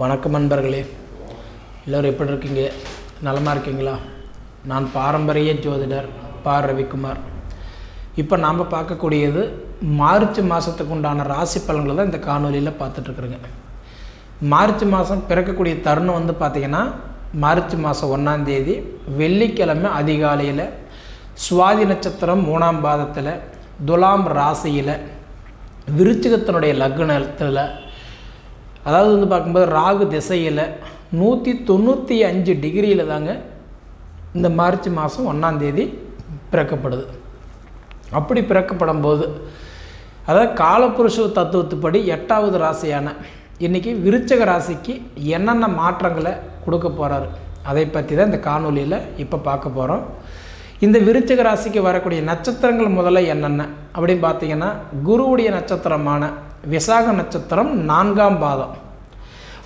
வணக்கம் நண்பர்களே. எல்லோரும் எப்படி இருக்கீங்க? நலமாக இருக்கீங்களா? நான் பாரம்பரிய ஜோதிடர் பா. ரவிக்குமார். இப்போ நாம் பார்க்கக்கூடியது மார்ச் மாதத்துக்கு உண்டான ராசி பலன்களை தான் இந்த காணொலியில் பார்த்துட்ருக்குறேங்க மார்ச் மாதம் பிறக்கக்கூடிய தருணம் வந்து பார்த்திங்கன்னா மார்ச் மாதம் ஒன்றாந்தேதி வெள்ளிக்கிழமை அதிகாலையில் சுவாதி நட்சத்திரம் மூணாம் பாதத்தில் துலாம் ராசியில் விருச்சிகத்தினுடைய லக்னத்தில் அதாவது வந்து பார்க்கும்போது ராகு திசையில் நூற்றி தொண்ணூற்றி அஞ்சு டிகிரியில் தாங்க இந்த மார்ச் மாதம் ஒன்றாந்தேதி பிறக்கப்படுது. அப்படி பிறக்கப்படும் போது அதாவது காலப்புருஷ தத்துவத்துப்படி எட்டாவது ராசியான இன்றைக்கி விருச்சக ராசிக்கு என்னென்ன மாற்றங்களை கொடுக்க போகிறாரு அதை பற்றி தான் இந்த காணொலியில் இப்போ பார்க்க போகிறோம் இந்த விருச்சக ராசிக்கு வரக்கூடிய நட்சத்திரங்கள் முதல்ல என்னென்ன அப்படின்னு பார்த்தீங்கன்னா குருவுடைய நட்சத்திரமான விசாக நட்சத்திரம் நான்காம் பாதம்.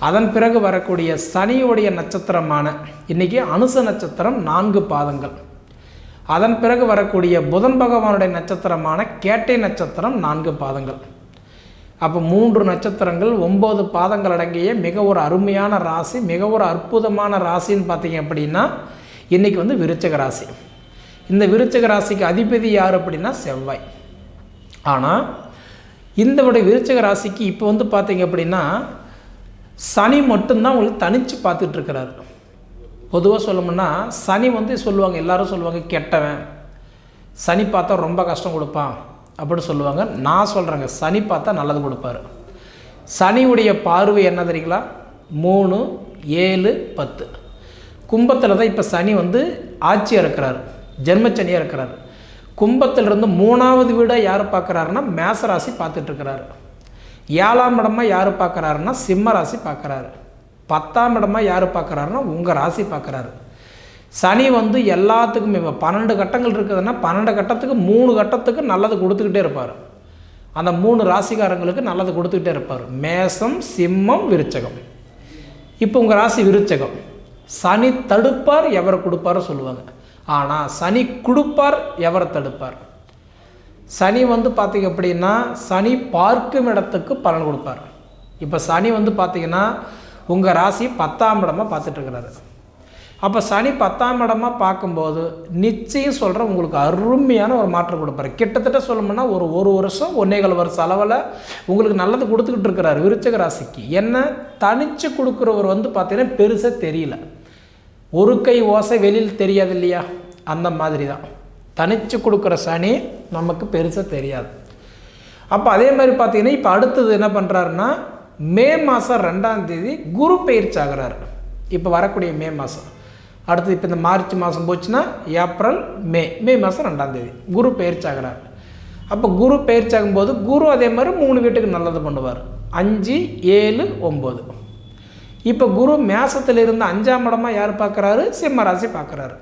அதன் பிறகு வரக்கூடிய சனியுடைய நட்சத்திரமான இன்றைக்கி அனுச நட்சத்திரம் நான்கு பாதங்கள். அதன் பிறகு வரக்கூடிய புதன் பகவானுடைய நட்சத்திரமான கேட்டை நட்சத்திரம் நான்கு பாதங்கள். அப்போ மூன்று நட்சத்திரங்கள் ஒம்பது பாதங்கள் அடங்கிய மிக ஒரு அருமையான ராசி மிக ஒரு அற்புதமான ராசின்னு பார்த்தீங்க அப்படின்னா இன்றைக்கி வந்து விருச்சக ராசி. இந்த விருச்சக ராசிக்கு அதிபதி யார் அப்படின்னா செவ்வாய். ஆனால் இந்த விட விருச்சக ராசிக்கு இப்போ வந்து பார்த்தீங்க அப்படின்னா சனி மட்டும்தான் உங்களுக்கு தனித்து பார்த்துட்ருக்கிறாரு பொதுவாக சொல்லணும்னா சனி வந்து சொல்லுவாங்க எல்லாரும் சொல்லுவாங்க கெட்டவன். சனி பார்த்தா ரொம்ப கஷ்டம் கொடுப்பான் அப்படின்னு சொல்லுவாங்க. நான் சொல்கிறேங்க சனி பார்த்தா நல்லது கொடுப்பாரு. சனியுடைய பார்வை என்ன தெரியுங்களா? மூணு ஏழு பத்து. கும்பத்தில் தான் இப்போ சனி வந்து ஆட்சியாக இருக்கிறார் ஜென்மச்சனியாக இருக்கிறார். கும்பத்திலிருந்து மூணாவது வீடாக யார் பார்க்குறாருன்னா மேசராசி பார்த்துட்ருக்கிறாரு. ஏழாம் இடமா யார் பார்க்குறாருன்னா சிம்ம ராசி பார்க்குறாரு. பத்தாம் இடமா யார் பார்க்குறாருன்னா உங்கள் ராசி பார்க்குறாரு. சனி வந்து எல்லாத்துக்கும் இப்போ பன்னெண்டு கட்டங்கள் இருக்குதுன்னா பன்னெண்டு கட்டத்துக்கு மூணு கட்டத்துக்கு நல்லது கொடுத்துக்கிட்டே இருப்பார். அந்த மூணு ராசிக்காரங்களுக்கு நல்லது கொடுத்துக்கிட்டே இருப்பார். மேசம் சிம்மம் விருச்சகம். இப்போ உங்கள் ராசி விருச்சகம். சனி தடுப்பார் எவரை கொடுப்பாரோ சொல்லுவாங்க. ஆனால் சனி கொடுப்பார் எவரை தடுப்பார். சனி வந்து பார்த்திங்க அப்படின்னா சனி பார்க்கும் இடத்துக்கு பலன் கொடுப்பார். இப்போ சனி வந்து பார்த்திங்கன்னா உங்கள் ராசி பத்தாம் இடமாக பார்த்துட்ருக்கிறாரு அப்போ சனி பத்தாம் இடமாக பார்க்கும்போது நிச்சயம் சொல்கிற உங்களுக்கு அருமையான ஒரு மாற்றம் கொடுப்பாரு. கிட்டத்தட்ட சொல்லணும்னா ஒரு ஒரு வருஷம் ஒன்னேகால் வருஷம் அளவில் உங்களுக்கு நல்லது கொடுத்துக்கிட்டு இருக்கிறார் விருச்சக ராசிக்கு. என்ன தனித்து கொடுக்குறவர் வந்து பார்த்திங்கன்னா பெருசாக தெரியல. ஒரு கை ஓசை வெளியில் தெரியாது இல்லையா அந்த மாதிரி தான் தனித்து கொடுக்குற சனி நமக்கு பெருசாக தெரியாது. அப்போ அதே மாதிரி பார்த்தீங்கன்னா இப்போ அடுத்தது என்ன பண்ணுறாருன்னா மே மாதம் ரெண்டாம் தேதி குரு பயிற்சி ஆகிறாரு. இப்போ வரக்கூடிய மே மாதம் அடுத்து இப்போ இந்த மார்ச் மாதம் போச்சுன்னா ஏப்ரல் மே மே மாதம் ரெண்டாம் தேதி குரு பயிற்சி ஆகிறார். அப்போ குரு பயிற்சி ஆகும்போது குரு அதே மாதிரி மூணு வீட்டுக்கு நல்லது பண்ணுவார். அஞ்சு ஏழு ஒம்பது இப்போ குரு மேசத்தில் இருந்து அஞ்சாம் இடமா யார் பார்க்குறாரு? சிம்ம ராசி பார்க்குறாரு.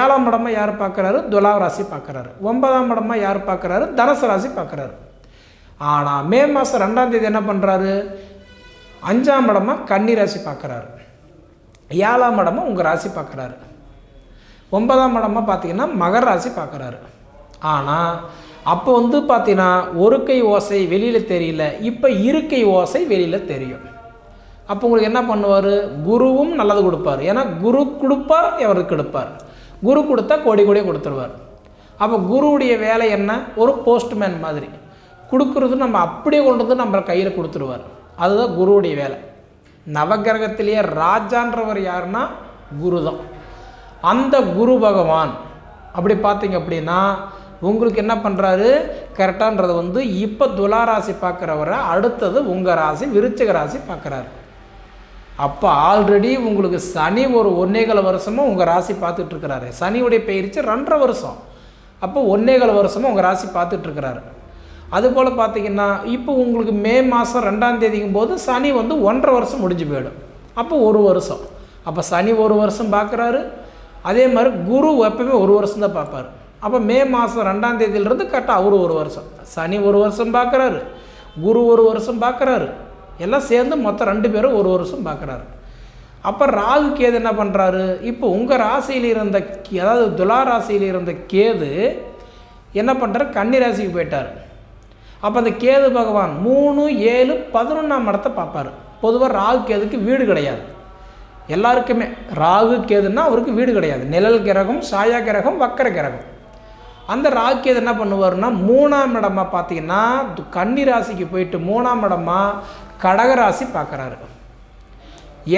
ஏழாம் இடமா யார் பார்க்குறாரு? துலாம் ராசி பார்க்குறாரு. ஒன்பதாம் இடமா யார் பார்க்குறாரு? தனுசு ராசி பார்க்குறாரு. ஆனால் மே மாதம் ரெண்டாம் தேதி என்ன பண்ணுறாரு அஞ்சாம் இடமா கன்னி ராசி பார்க்குறாரு. ஏழாம் இடமா உங்கள் ராசி பார்க்குறாரு. ஒன்பதாம் இடமா பார்த்தீங்கன்னா மகர ராசி பார்க்குறாரு. ஆனால் அப்போ வந்து பார்த்தீங்கன்னா ஒரு கை ஓசை வெளியில் தெரியல. இப்போ இருக்கை ஓசை வெளியில் தெரியும். அப்போ உங்களுக்கு என்ன பண்ணுவார்? குருவும் நல்லது கொடுப்பார். ஏன்னா குரு கொடுப்பார் எவருக்கு எடுப்பார்? குரு கொடுத்தா கோடி கோடியே கொடுத்துருவார். அப்போ குருவுடைய வேலை என்ன? ஒரு போஸ்ட்மேன் மாதிரி. கொடுக்குறது நம்ம அப்படியே கொண்டு வந்து நம்ம கையில் கொடுத்துருவார். அதுதான் குருவுடைய வேலை. நவகிரகத்திலேயே ராஜான்றவர் யாருன்னா? குரு தான் அந்த குரு பகவான். அப்படி பார்த்தீங்க அப்படின்னா உங்களுக்கு என்ன பண்ணுறாரு கரெக்டான்றது வந்து இப்போ துலா ராசி பார்க்குறவரை அடுத்தது உங்கள் ராசி விருச்சிக ராசி பார்க்குறாரு. அப்போ ஆல்ரெடி உங்களுக்கு சனி ஒரு ஒன்னேகால வருஷமாக உங்கள் ராசி பார்த்துட்ருக்கிறாரு. சனியுடைய பயிற்சி ரெண்டரை வருஷம். அப்போ ஒன்னேகால வருஷமாக உங்கள் ராசி பார்த்துட்ருக்கிறாரு. அதுபோல் பார்த்தீங்கன்னா இப்போ உங்களுக்கு மே மாதம் ரெண்டாம் தேதிக்கும் போது சனி வந்து ஒன்றரை வருஷம் முடிஞ்சு போயிடும். அப்போ ஒரு வருஷம். அப்போ சனி ஒரு வருஷம் பார்க்குறாரு. அதே மாதிரி குரு எப்பவுமே ஒரு வருஷம் தான் பார்ப்பார். அப்போ மே மாதம் ரெண்டாம் தேதியிலிருந்து கரெக்டாக அவரு ஒரு வருஷம். சனி ஒரு வருஷம் பார்க்குறாரு. குரு ஒரு வருஷம் பார்க்குறாரு. எல்லாம் சேர்ந்து மொத்தம் ரெண்டு பேரும் ஒரு வருஷம் பார்க்குறாரு. அப்போ ராகு கேது என்ன பண்ணுறாரு இப்போ உங்கள் ராசியில் இருந்த அதாவது துலா ராசியில் இருந்த கேது என்ன பண்ணுறாரு கன்னி ராசிக்கு போயிட்டார். அப்போ அந்த கேது பகவான் மூணு ஏழு பதினொன்றாம் இடத்தை பார்ப்பார். பொதுவாக ராகு கேதுக்கு வீடு கிடையாது. எல்லாருக்குமே ராகு கேதுன்னா அவருக்கு வீடு கிடையாது. நிழல் கிரகம் சாயா கிரகம் வக்கர கிரகம். அந்த ராகு கேது என்ன பண்ணுவார்னா மூணாம் இடமா பார்த்தீங்கன்னா கன்னி ராசிக்கு போயிட்டு மூணாம் இடமா கடக ராசி பார்க்குறாரு.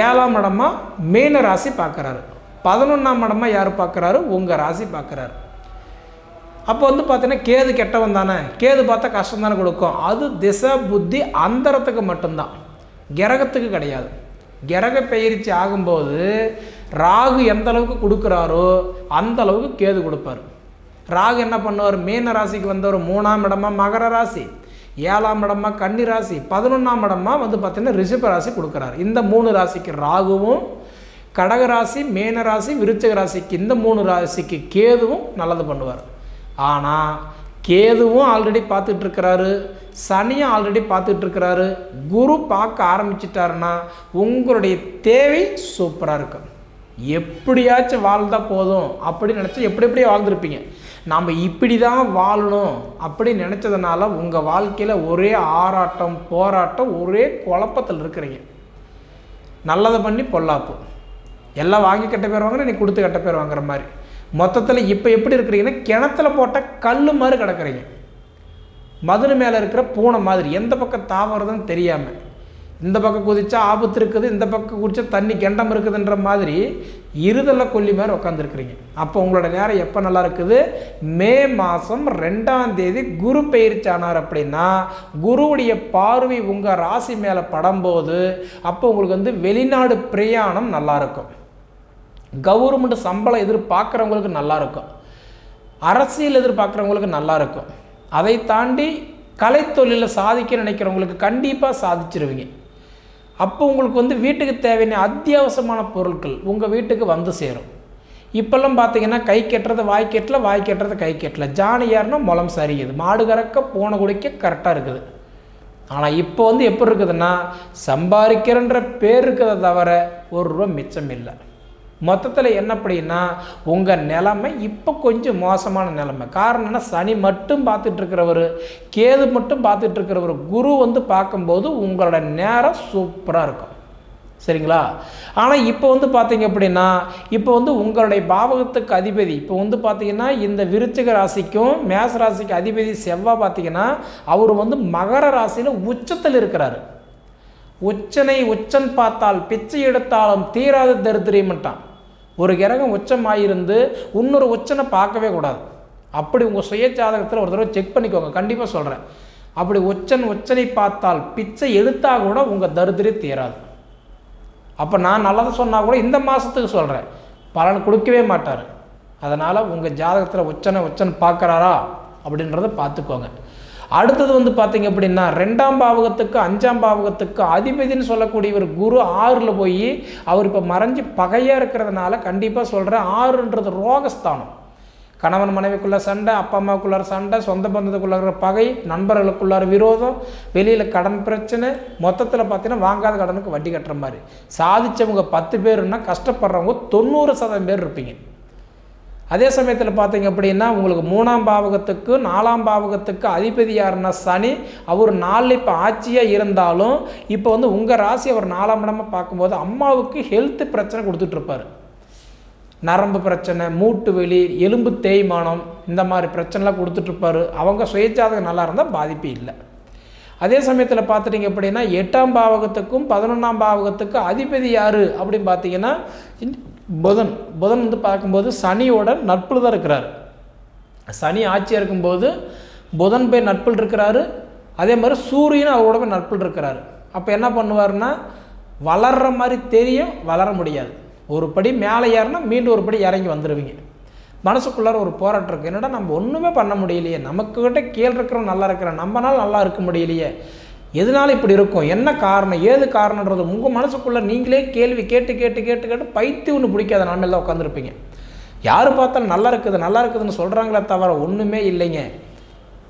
ஏழாம் இடமா மீன ராசி பார்க்குறாரு. பதினொன்றாம் இடமா யார் பார்க்குறாரு? உங்கள் ராசி பார்க்குறாரு. அப்போ வந்து பார்த்தீங்கன்னா கேது கெட்டவன் தானே. கேது பார்த்தா கஷ்டம் தானே கொடுக்கும். அது திசை புத்தி அந்தரத்துக்கு மட்டும்தான். கிரகத்துக்கு கிடையாது. கிரக பயிற்சி ஆகும்போது ராகு எந்த அளவுக்கு கொடுக்குறாரோ அந்த அளவுக்கு கேது கொடுப்பாரு. ராகு என்ன பண்ணுவார்? மீன ராசிக்கு வந்தவர் மூணாம் இடமா மகர ராசி. ஏழாம் இடமா கன்னி ராசி பதினொன்றாம் இடமா வந்து பார்த்தீங்கன்னா ரிஷப ராசி கொடுக்குறாரு. இந்த மூணு ராசிக்கு ராகுவும் கடக ராசி விருச்சக ராசிக்கு இந்த மூணு ராசிக்கு கேதுவும் நல்லது பண்ணுவார். ஆனால் கேதுவும் ஆல்ரெடி பார்த்துட்டு இருக்கிறாரு. சனியும் ஆல்ரெடி பார்த்துட்டு இருக்கிறாரு. குரு பார்க்க ஆரம்பிச்சிட்டாருன்னா உங்களுடைய தேவை சூப்பராக இருக்கும். எப்படியாச்சும் வாழ்ந்தால் போதும் அப்படின்னு நினச்சி எப்படி எப்படி வாழ்ந்துருப்பீங்க? நாம் இப்படி தான் வாழணும் அப்படி நினச்சதுனால உங்கள் வாழ்க்கையில் ஒரே ஆராட்டம் போராட்டம் ஒரே குழப்பத்தில் இருக்கிறீங்க. நல்லதை பண்ணி பொல்லாப்பு. எல்லாம் வாங்கி கட்ட பேர் வாங்குற நீ கொடுத்து கட்ட பேர் வாங்குற மாதிரி. மொத்தத்தில் இப்போ எப்படி இருக்கிறீங்கன்னா கிணத்துல போட்ட கல் மாதிரி கிடக்குறீங்க. மதுரை மேலே இருக்கிற பூனை மாதிரி. எந்த பக்கம் தாவறதுன்னு தெரியாமல் இந்த பக்கம் குதிச்சா ஆபத்து இருக்குது இந்த பக்கம் குதிச்சா தண்ணி கெண்டம் இருக்குதுன்ற மாதிரி இருதல கொல்லி மாதிரி உட்காந்துருக்குறீங்க அப்போ உங்களோட நேரம் எப்போ நல்லா இருக்குது? மே மாதம் ரெண்டாம் தேதி குரு பயிற்சானார் அப்படின்னா குருவுடைய பார்வை உங்கள் ராசி மேலே படும்போது அப்போ உங்களுக்கு வந்து வெளிநாடு பிரயாணம் நல்லா இருக்கும். கவர்மெண்ட் சம்பளம் எதிர்பார்க்குறவங்களுக்கு நல்லாயிருக்கும் அரசியல் எதிர்பார்க்குறவங்களுக்கு நல்லாயிருக்கும் அதை தாண்டி கலைத்தொழிலில் சாதிக்க நினைக்கிறவங்களுக்கு கண்டிப்பாக சாதிச்சிருவீங்க. அப்போ உங்களுக்கு வந்து வீட்டுக்கு தேவையான அத்தியாவசியமான பொருட்கள் உங்கள் வீட்டுக்கு வந்து சேரும். இப்போல்லாம் பார்த்தீங்கன்னா கை கெட்டுறது வாய் கெட்டல வாய் கெட்டுறது கை கெட்டல. ஜானி யாருன்னா முளம் சரியுது. மாடு கறக்க போன குடிக்க கரெக்டாக இருக்குது. ஆனால் இப்போ வந்து எப்படி இருக்குதுன்னா சம்பாதிக்கிறன்ற பேர் இருக்கிறத தவிர ஒரு ரூபா மிச்சம் இல்லை. மொத்தத்தில் என்ன அப்படின்னா உங்கள் நிலைமை இப்போ கொஞ்சம் மோசமான நிலைமை. காரணம் சனி மட்டும் பார்த்துட்ருக்கிறவர் கேது மட்டும் பார்த்துட்ருக்கிறவர் குரு வந்து பார்க்கும்போது உங்களோட நேரம் சூப்பராக இருக்கும். சரிங்களா? ஆனால் இப்போ வந்து பார்த்தீங்க அப்படின்னா இப்போ வந்து உங்களுடைய பாவகத்துக்கு அதிபதி இப்போ வந்து பார்த்தீங்கன்னா இந்த விருச்சிக ராசிக்கும் மேச ராசிக்கு அதிபதி செவ்வாய் பார்த்தீங்கன்னா அவர் வந்து மகர ராசியில் உச்சத்தில் இருக்கிறாரு. உச்சனை உச்சன் பார்த்தால் பிச்சை எடுத்தாலும் தீராத தரித்திரியமட்டான் ஒரு கிரகம் உச்சமாயிருந்து இன்னொரு உச்சனை பார்க்கவே கூடாது. அப்படி உங்கள் சுய ஜாதகத்தில் ஒரு தடவை செக் பண்ணிக்கோங்க. கண்டிப்பாக சொல்கிறேன் அப்படி உச்சன் உச்சனை பார்த்தால் பிச்சை எழுத்தாக கூட உங்கள் தரித்திரம் தீராது. அப்போ நான் நல்லதை சொன்னால் கூட இந்த மாதத்துக்கு சொல்கிறேன் பலன் கொடுக்கவே மாட்டார். அதனால் உங்கள் ஜாதகத்தில் உச்சனை உச்சன் பார்க்குறாரா அப்படின்றத பார்த்துக்கோங்க. அடுத்தது வந்து பார்த்தீங்க அப்படின்னா ரெண்டாம் பாவகத்துக்கு அஞ்சாம் பாவகத்துக்கு அதிபதின்னு சொல்லக்கூடியவர் குரு ஆறில் போய் அவர் இப்போ மறைஞ்சு பகையாக இருக்கிறதுனால கண்டிப்பாக சொல்கிறேன் ஆறுன்றது ரோகஸ்தானம். கணவன் மனைவிக்குள்ள சண்டை அப்பா அம்மாவுக்குள்ளார சண்டை சொந்த பந்தத்துக்குள்ளார பகை நண்பர்களுக்குள்ளார விரோதம் வெளியில் கடன் பிரச்சனை மொத்தத்தில் பார்த்தீங்கன்னா வாங்காத கடனுக்கு வட்டி கட்டுற மாதிரி. சாதிச்சவங்க பத்து பேருன்னா கஷ்டப்படுறவங்க தொண்ணூறு சதவீதம் பேர் இருப்பீங்க. அதே சமயத்தில் பார்த்தீங்க அப்படின்னா உங்களுக்கு மூணாம் பாவகத்துக்கு நாலாம் பாவகத்துக்கு அதிபதி யாருன்னா சனி. அவர் நாளில் இப்போ ஆட்சியாக இருந்தாலும் இப்போ வந்து உங்கள் ராசி அவர் நாலாம் இடமாக பார்க்கும்போது அம்மாவுக்கு ஹெல்த் பிரச்சனை கொடுத்துட்ருப்பாரு. நரம்பு பிரச்சனை மூட்டு வெளி எலும்பு தேய்மானம் இந்த மாதிரி பிரச்சனைலாம் கொடுத்துட்ருப்பாரு. அவங்க சுயஜாதகம் நல்லா இருந்தால் பாதிப்பு இல்லை. அதே சமயத்தில் பார்த்துட்டிங்க அப்படின்னா எட்டாம் பாவகத்துக்கும் பதினொன்றாம் பாவகத்துக்கும் அதிபதி யார் அப்படின்னு பார்த்தீங்கன்னா புதன் புதன் வந்து பார்க்கும்போது சனியோட நட்பில் தான் இருக்கிறார். சனி ஆட்சியாக இருக்கும்போது புதன் போய் நட்பில் இருக்கிறாரு. அதே மாதிரி சூரியன் அவரோட போய் நட்பில் இருக்கிறாரு. அப்போ என்ன பண்ணுவார்னா வளர்ற மாதிரி தெரியும் வளர முடியாது. ஒரு படி மேலே ஏறினா மீண்டும் ஒரு படி இறங்கி வந்துடுவீங்க மனசுக்குள்ளார ஒரு போராட்டம் இருக்குது என்னடா நம்ம ஒன்றுமே பண்ண முடியலையே. நமக்குக்கிட்ட கீழே இருக்கிறவன் நல்லா இருக்கிறான். நம்மனால நல்லா இருக்க முடியலையே. எதனால இப்படி இருக்கும்? என்ன காரணம்? ஏது காரணன்றது உங்கள் மனசுக்குள்ளே நீங்களே கேள்வி கேட்டு கேட்டு கேட்டு கேட்டு பைத்தி ஒன்று பிடிக்காத நிலமையில தான் உட்காந்துருப்பீங்க யார் பார்த்தாலும் நல்லா இருக்குது நல்லா இருக்குதுன்னு சொல்கிறாங்களே தவிர ஒன்றுமே இல்லைங்க.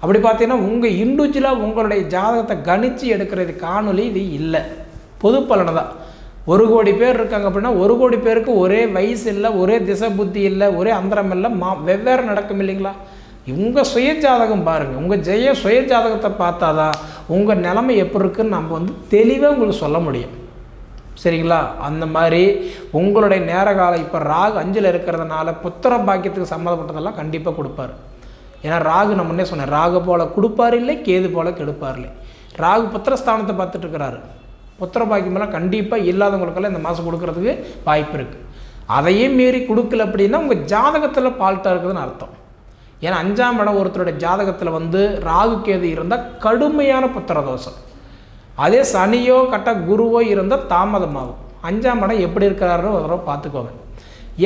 அப்படி பார்த்தீங்கன்னா உங்கள் இண்டிவிஜுவலாக உங்களுடைய ஜாதகத்தை கணித்து எடுக்கிறது காணொலி இது இல்லை. பொது பலனை தான். ஒரு கோடி பேர் இருக்காங்க அப்படின்னா ஒரு கோடி பேருக்கு ஒரே வயசு இல்லை ஒரே திசை புத்தி இல்லை ஒரே அந்தரம் இல்லை மா வெவ்வேறு நடக்கும் இல்லைங்களா? உங்கள் சுய ஜாதகம் பாருங்கள் உங்கள் ஜெய சுய ஜாதகத்தை பார்த்தாதான் உங்கள் நிலைமை எப்படி இருக்குன்னு நம்ம வந்து தெளிவாக உங்களுக்கு சொல்ல முடியும். சரிங்களா? அந்த மாதிரி உங்களுடைய நேர காலம் இப்போ ராகு அஞ்சில் இருக்கிறதுனால புத்திர பாக்கியத்துக்கு சம்மந்தப்பட்டதெல்லாம் கண்டிப்பாக கொடுப்பாரு. ஏன்னா ராகு நான் முன்னே சொன்னேன் ராகு போல் கொடுப்பார் இல்லை கேது போல் கெடுப்பார் இல்லை. ராகு புத்திரஸ்தானத்தை பார்த்துட்டு இருக்கிறாரு. புத்திர பாக்கியமெல்லாம் கண்டிப்பாக இல்லாதவங்களுக்கெல்லாம் இந்த மாதம் கொடுக்கறதுக்கு வாய்ப்பு இருக்குது அதையும் மீறி கொடுக்கல அப்படின்னா உங்கள் ஜாதகத்தில் பால்ட்டாக இருக்குதுன்னு அர்த்தம். ஏன்னா அஞ்சாம் இடம் ஒருத்தருடைய ஜாதகத்தில் வந்து ராகு கேது இருந்தால் கடுமையான புத்திர தோஷம் அதே சனியோ கட்ட குருவோ இருந்தால் தாமதமாகும். அஞ்சாம் இடம் எப்படி இருக்கிறாரோ ஒரு தடவை பார்த்துக்கோங்க.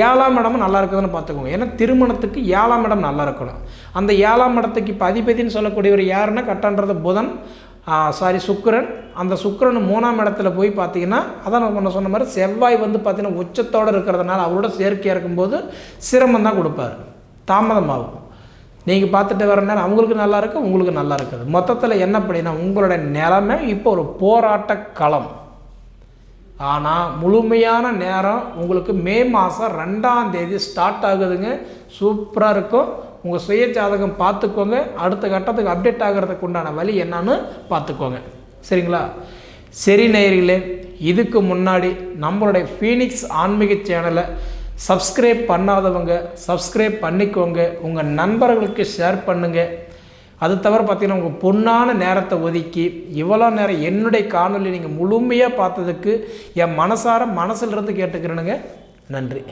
ஏழாம் இடமும் நல்லா இருக்குதுன்னு பார்த்துக்கோங்க. ஏன்னா திருமணத்துக்கு ஏழாம் இடம் நல்லா இருக்கணும். அந்த ஏழாம் இடத்துக்கு இப்போ அதிபதினு சொல்லக்கூடியவர் யாருன்னா கட்டன்றது புதன் சாரி சுக்கரன். அந்த சுக்கிரன் மூணாம் இடத்துல போய் பார்த்தீங்கன்னா அதான் நான் முன்ன சொன்ன மாதிரி செவ்வாய் வந்து பார்த்தீங்கன்னா உச்சத்தோடு இருக்கிறதுனால அவரோட சேர்க்கையாக இருக்கும்போது சிரமம் தான் கொடுப்பாரு. தாமதமாகும். நீங்கள் பார்த்துட்டு வர நேரம் அவங்களுக்கு நல்லா இருக்குது உங்களுக்கு நல்லா இருக்குது. மொத்தத்தில் என்ன அப்படின்னா உங்களோட நிலைமை இப்போ ஒரு போராட்ட களம். ஆனால் முழுமையான நேரம் உங்களுக்கு மே மாதம் ரெண்டாம் தேதி ஸ்டார்ட் ஆகுதுங்க. சூப்பராக இருக்கும். உங்கள் சுய ஜாதகம் பார்த்துக்கோங்க. அடுத்த கட்டத்துக்கு அப்டேட் ஆகிறதுக்கு உண்டான வழி என்னன்னு பார்த்துக்கோங்க. சரிங்களா? சரி நேயர்களே இதுக்கு முன்னாடி நம்மளுடைய ஃபீனிக்ஸ் ஆன்மீக சேனலை சப்ஸ்கிரைப் பண்ணாதவங்க சப்ஸ்கிரைப் பண்ணிக்கோங்க. உங்கள் நண்பர்களுக்கு ஷேர் பண்ணுங்கள் அது தவிர பார்த்திங்கன்னா உங்கள் பொண்ணான நேரத்தை ஒதுக்கி இவ்வளோ நேரம் என்னுடைய காணொலி நீங்கள் முழுமையாக பார்த்ததுக்கு என் மனசார மனசிலிருந்து கேட்டுக்கிறேனுங்க. நன்றி.